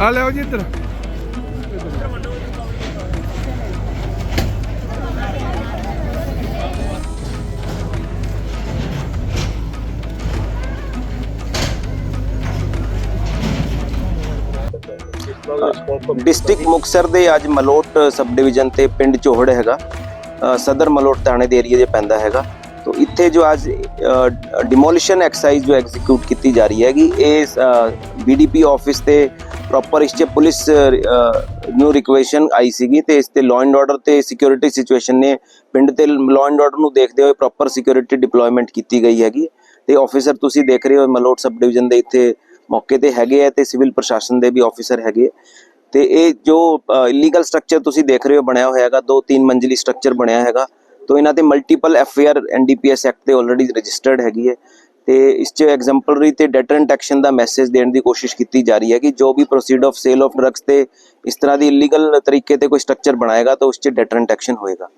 ਆ ਲਿਓ ਜੀ ਇੱਧਰ। ਡਿਸਟ੍ਰਿਕਟ ਮੁਕਸਰ ਦੇ ਅੱਜ ਮਲੋਟ ਸਬ ਡਿਵੀਜ਼ਨ ਤੇ ਪਿੰਡ ਚੋਹੜ ਹੈਗਾ। ਸਦਰ ਮਲੋਟ ਥਾਣੇ ਦੇ ਏਰੀਆ 'ਚ ਪੈਂਦਾ ਹੈਗਾ ਤੋ ਇੱਥੇ ਜੋ ਅੱਜ ਡਿਮੋਲੀਸ਼ਨ ਐਕਸਰਸਾਈਜ਼ ਜੋ ਐਗਜ਼ੀਕਿਊਟ ਕੀਤੀ ਜਾ ਰਹੀ ਹੈਗੀ, ਇਹ ਬੀਡੀਪੀ ਆਫਿਸ ਤੇ ਪ੍ਰੋਪਰ ਇਸ 'ਚ ਪੁਲਿਸ ਨੂੰ ਰਿਕੁਐਸ਼ਨ ਆਈ ਸੀਗੀ ਤੇ ਇਸ ਤੇ ਲਾਅ ਐਂਡ ਆਰਡਰ ਤੇ ਸਿਕਿਉਰਿਟੀ ਸਿਚੁਏਸ਼ਨ ਨੇ ਪਿੰਡ ਤੇ ਲਾਅ ਐਂਡ ਆਰਡਰ ਨੂੰ ਦੇਖਦੇ ਹੋਏ ਪ੍ਰੋਪਰ ਸਿਕਿਉਰਿਟੀ ਡਿਪਲੋਇਮੈਂਟ ਕੀਤੀ ਗਈ ਹੈਗੀ ਤੇ ਆਫੀਸਰ ਤੁਸੀਂ ਦੇਖ ਰਹੇ ਹੋ ਮਲੋਟ ਸਬ ਡਿਵੀਜ਼ਨ ਦੇ ਇੱਥੇ ਮੌਕੇ ਤੇ ਹੈਗੇ ਆ ਤੇ ਸਿਵਲ ਪ੍ਰਸ਼ਾਸਨ ਦੇ ਵੀ ਆਫੀਸਰ ਹੈਗੇ ਆ। ਤੇ ਇਹ ਜੋ ਇਲੀਗਲ ਸਟਰਕਚਰ ਤੁਸੀਂ ਦੇਖ ਰਹੇ ਹੋ ਬਣਿਆ ਹੋਇਆ ਹੈਗਾ ਦੋ ਤਿੰਨ ਮੰਜ਼ਲੀ ਸਟਰਕਚਰ ਬਣਿਆ ਹੈਗਾ, ਤੋਂ ਇਹਨਾਂ ਤੇ multiple F I R NDPS act ਤੇ ਆਲਰੇਡੀ ਰਜਿਸਟਰਡ ਹੈਗੀ ਹੈ। ਤੇ ਇਸ 'ਚ ਐਗਜ਼ੈਂਪਲਰੀ ਤੇ ਡੈਟਰੈਂਟ ਐਕਸ਼ਨ ਦਾ ਮੈਸੇਜ ਦੇਣ ਦੀ ਕੋਸ਼ਿਸ਼ ਕੀਤੀ ਜਾ ਰਹੀ ਹੈ ਕਿ ਜੋ ਵੀ proceed of sale of drugs ਤੇ ਇਸ ਤਰ੍ਹਾਂ ਦੀ ਇਲੀਗਲ ਤਰੀਕੇ ਤੇ ਕੋਈ ਸਟਰਕਚਰ ਬਣਾਏਗਾ, ਤਾਂ ਉਸ 'ਚ ਡੈਟਰੈਂਟ ਐਕਸ਼ਨ ਹੋਏਗਾ।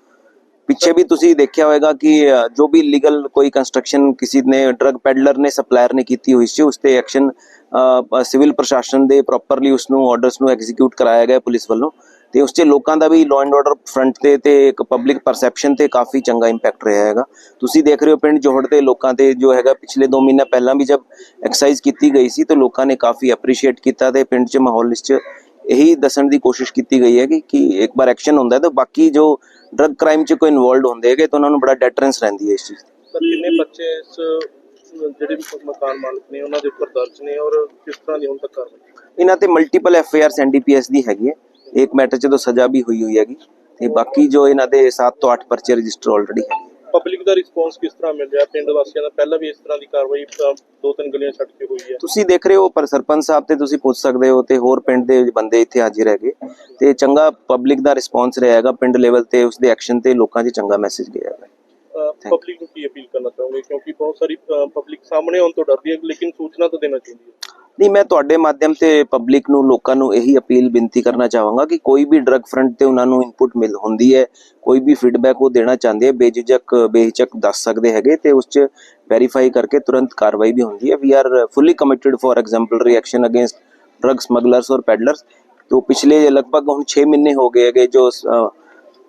ਪਿੱਛੇ ਵੀ ਤੁਸੀਂ ਦੇਖਿਆ ਹੋਵੇਗਾ ਕਿ ਜੋ ਵੀ ਲੀਗਲ ਕੋਈ ਕੰਸਟਰਕਸ਼ਨ ਕਿਸੇ ਨੇ ਡਰਗ ਪੈਡਲਰ ਨੇ, ਸਪਲਾਇਰ ਨੇ ਕੀਤੀ ਹੋਈ ਸੀ, ਉਸ ਤੇ ਐਕਸ਼ਨ ਸਿਵਲ ਪ੍ਰਸ਼ਾਸਨ ਦੇ ਪ੍ਰੋਪਰਲੀ ਉਸ ਨੂੰ ਆਰਡਰਸ ਨੂੰ ਐਗਜ਼ੀਕਿਊਟ ਕਰਾਇਆ ਗਿਆ ਪੁਲਿਸ ਵੱਲੋਂ ਤੇ ਉਸ 'ਚ ਲੋਕਾਂ ਦਾ ਵੀ ਲਾਅ ਐਂਡ ਆਰਡਰ ਫਰੰਟ ਤੇ ਤੇ ਇੱਕ ਪਬਲਿਕ ਪਰਸੈਪਸ਼ਨ ਤੇ ਕਾਫੀ ਚੰਗਾ ਇੰਪੈਕਟ ਰਿਹਾ ਹੈਗਾ। ਤੁਸੀਂ ਦੇਖ ਰਹੇ ਹੋ ਪਿੰਡ ਜੋਹੜ ਦੇ ਲੋਕਾਂ ਤੇ ਜੋ ਹੈਗਾ, ਪਿਛਲੇ 2 ਮਹੀਨਾ ਪਹਿਲਾਂ ਵੀ ਜਦ ਐਕਸਰਸਾਈਜ਼ ਕੀਤੀ ਗਈ ਸੀ, ਤਾਂ ਲੋਕਾਂ ਨੇ ਕਾਫੀ ਐਪਰੀਸ਼ੀਏਟ ਕੀਤਾ ਤੇ ਪਿੰਡ 'ਚ, ਮਾਹੌਲ ਇਸ 'ਚ ਇਹੀ ਦੱਸਣ ਦੀ ਕੋਸ਼ਿਸ਼ ਕੀਤੀ ਗਈ ਹੈ ਕਿ ਕਿ ਇੱਕ ਵਾਰ ਐਕਸ਼ਨ ਹੁੰਦਾ ਹੈ ਤਾਂ ਬਾਕੀ ਜੋ ਡਰਗ ਕ੍ਰਾਈਮ 'ਚ ਕੋਈ ਇਨਵੋਲਡ ਹੁੰਦੇ ਹੈਗੇ ਤਾਂ ਉਹਨਾਂ ਨੂੰ ਬੜਾ ਡੈਟਰੈਂਸ ਰਹਿੰਦੀ ਹੈ ਇਸ ਚੀਜ਼ ਸਰ ਕਿੰਨੇ ਬੱਚੇ ਇਸ ਜਿਹੜੇ ਮਕਾਨ ਮਾਲਕ ਨੇ ਉਹਨਾਂ ਦੇ ਉੱਪਰ ਦਰਜ ਨੇ ਔਰ ਕਿਸ ਤਰ੍ਹਾਂ ਦੀ ਹੁਣ ਤੱਕ ਕਾਰਵਾਈ ਇਹਨਾਂ ਤੇ multiple F I Rs NDPS ਦੀ ਹੈਗੀ ਹੈ। ਇੱਕ ਮੈਟਰ 'ਚ ਤਾਂ ਸਜ਼ਾ ਵੀ ਹੋਈ ਹੋਈ ਹੈਗੀ ਤੇ ਬਾਕੀ ਜੋ ਇਹਨਾਂ ਦੇ 7 ਤੋਂ 8 ਪਰਚੇ ਰਜਿਸਟਰ ਆਲਰੇਡੀ ਹੈ ਪਬਲਿਕ ਦਾ ਰਿਸਪੌਂਸ ਕਿਸ ਤਰ੍ਹਾਂ ਮਿਲ ਰਿਹਾ? ਪਿੰਡ ਵਾਸੀਆਂ ਦਾ ਪਹਿਲਾਂ ਵੀ ਇਸ ਤਰ੍ਹਾਂ ਦੀ ਕਾਰਵਾਈ ਅਹ, ਦੋ ਤਿੰਨ ਗਲੀਆਂ ਛੱਡ ਕੇ ਹੋਈ ਹੈ। ਤੁਸੀਂ ਦੇਖ ਰਹੇ ਹੋ ਪਰ ਸਰਪੰਚ ਸਾਹਿਬ ਤੇ ਤੁਸੀਂ ਪੁੱਛ ਸਕਦੇ ਹੋ ਤੇ ਹੋਰ ਪਿੰਡ ਦੇ ਬੰਦੇ ਇੱਥੇ ਹਾਜ਼ਰ ਹੈਗੇ। ਤੇ ਚੰਗਾ ਪਬਲਿਕ ਦਾ ਰਿਸਪੌਂਸ ਰਿਹਾ ਹੈਗਾ ਪਿੰਡ ਲੈਵਲ ਤੇ ਉਸ ਦੇ ਐਕਸ਼ਨ ਤੇ ਲੋਕਾਂ 'ਚ ਚੰਗਾ ਮੈਸੇਜ ਗਿਆ ਹੈ ਪਬਲਿਕ ਨੂੰ ਕੀ ਅਪੀਲ ਕਰਨਾ ਚਾਹੋਗੇ? ਕਿਉਂਕਿ ਬਹੁਤ ਸਾਰੀ ਪਬਲਿਕ ਸਾਹਮਣੇ ਆਉਣ ਤੋਂ ਡਰਦੀ ਹੈ ਲੇਕਿਨ ਸੂਚਨਾ ਤਾਂ ਦੇਣਾ ਚਾਹੀਦੀ ਹੈ। ਨਹੀਂ, ਮੈਂ ਤੁਹਾਡੇ ਮਾਧਿਅਮ ਤੇ ਪਬਲਿਕ ਨੂੰ, ਲੋਕਾਂ ਨੂੰ ਇਹੀ ਅਪੀਲ ਬੇਨਤੀ ਕਰਨਾ ਚਾਹਾਂਗਾ ਕਿ ਕੋਈ ਵੀ ਡਰਗ ਫਰੰਟ ਤੇ ਉਹਨਾਂ ਨੂੰ ਇਨਪੁਟ ਮਿਲ ਹੁੰਦੀ ਹੈ, ਕੋਈ ਵੀ ਫੀਡਬੈਕ ਉਹ ਦੇਣਾ ਚਾਹੁੰਦੇ ਹੈ, ਬੇਝਿਜਕ ਬੇਹਿਚਕ ਦੱਸ ਸਕਦੇ ਹੈਗੇ ਤੇ ਉਸ 'ਚ ਵੈਰੀਫਾਈ ਕਰਕੇ ਤੁਰੰਤ ਕਾਰਵਾਈ ਵੀ ਹੁੰਦੀ ਹੈ। We are fully committed for exemplary action against drug smugglers ਔਰ ਪੈਡਲਰਸ ਤੋਂ ਪਿਛਲੇ ਲਗਭਗ ਹੁਣ 6 ਮਹੀਨੇ ਹੋ ਗਏ ਹੈਗੇ ਜੋ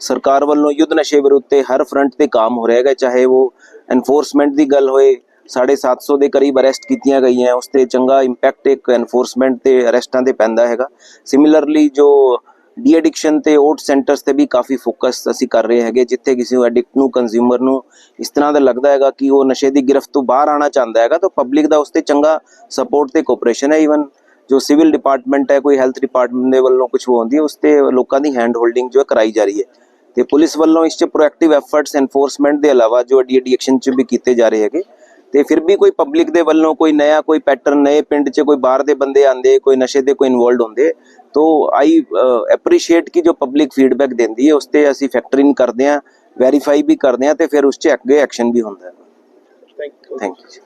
ਸਰਕਾਰ ਵੱਲੋਂ ਯੁੱਧ ਨਸ਼ੇ ਵਿਰੁੱਧ ਤੇ ਹਰ ਫਰੰਟ ਤੇ ਕੰਮ ਹੋ ਰਿਹਾ ਹੈਗਾ, ਚਾਹੇ ਉਹ ਐਨਫੋਰਸਮੈਂਟ ਦੀ ਗੱਲ ਹੋਏ 750 ਦੇ ਕਰੀਬ ਅਰੈਸਟ ਕੀਤੀਆਂ ਗਈਆਂ। ਉਸ ਤੇ ਚੰਗਾ ਇੰਪੈਕਟ ਇੱਕ ਐਨਫੋਰਸਮੈਂਟ ਤੇ ਅਰੈਸਟਾਂ ਤੇ ਪੈਂਦਾ ਹੈਗਾ। ਸਿਮਿਲਰਲੀ ਜੋ ਡੀ ਐਡਿਕਸ਼ਨ ਤੇ ਓਟ ਸੈਂਟਰਸ ਤੇ ਵੀ ਕਾਫੀ ਫੋਕਸ ਅਸੀਂ ਕਰ ਰਹੇ ਹੈਗੇ, ਜਿੱਥੇ ਕਿਸੇ ਨੂੰ ਐਡਿਕਟ ਨੂੰ ਕੰਜ਼ਿਊਮਰ ਨੂੰ ਇਸ ਤਰ੍ਹਾਂ ਦਾ ਲੱਗਦਾ ਹੈਗਾ ਕਿ ਉਹ ਨਸ਼ੇ ਦੀ ਗਿਰਫਤ ਤੋਂ ਬਾਹਰ ਆਣਾ ਚਾਹੁੰਦਾ ਹੈਗਾ, ਤਾਂ ਪਬਲਿਕ ਦਾ ਉਸ ਤੇ ਚੰਗਾ ਸਪੋਰਟ ਤੇ ਕੋਆਪਰੇਸ਼ਨ ਹੈ ਇਵਨ ਜੋ ਸਿਵਲ ਡਿਪਾਰਟਮੈਂਟ ਹੈ, ਕੋਈ ਹੈਲਥ ਡਿਪਾਰਟਮੈਂਟ ਦੇ ਵੱਲੋਂ ਕੁਝ ਹੁੰਦੀ ਹੈ, ਉਸ ਤੇ ਲੋਕਾਂ ਦੀ ਹੈਂਡ ਹੋਲਡਿੰਗ ਜੋ ਹੈ ਕਰਾਈ ਜਾ ਰਹੀ ਹੈ। ਤੇ ਪੁਲਿਸ ਵੱਲੋਂ ਇਸ 'ਚ ਪ੍ਰੋਐਕਟਿਵ ਐਫਰਟਸ ਐਨਫੋਰਸਮੈਂਟ ਦੇ ਇਲਾਵਾ ਜੋ ਡੀ ਐਡਿਕਸ਼ਨ 'ਚ ਵੀ ਕੀਤੇ ਜਾ ਰਹੇ ਹੈਗੇ ਤੇ ਫਿਰ ਵੀ ਕੋਈ ਪਬਲਿਕ ਦੇ ਵੱਲੋਂ ਕੋਈ ਨਇਆ ਕੋਈ ਪੈਟਰਨ ਨਏ ਪਿੰਡ 'ਚ ਕੋਈ ਬਾਹਰ ਦੇ ਬੰਦੇ ਆਂਦੇ ਕੋਈ ਨਸ਼ੇ ਦੇ ਕੋਈ ਇਨਵੋਲਡ ਹੁੰਦੇ ਤੋ ਆਈ ਐਪਰੀਸ਼ੀਏਟ ਕਿ ਜੋ ਪਬਲਿਕ ਫੀਡਬੈਕ ਦਿੰਦੀ ਹੈ ਉਸ ਤੇ ਅਸੀਂ ਫੈਕਟਰਿੰਗ ਕਰਦੇ ਹਾਂ ਵੈਰੀਫਾਈ ਵੀ ਕਰਦੇ ਹਾਂ ਤੇ ਫਿਰ ਉਸ 'ਚ ਅੱਗੇ ਐਕਸ਼ਨ ਵੀ ਹੁੰਦਾ ਹੈ। Thank you thank you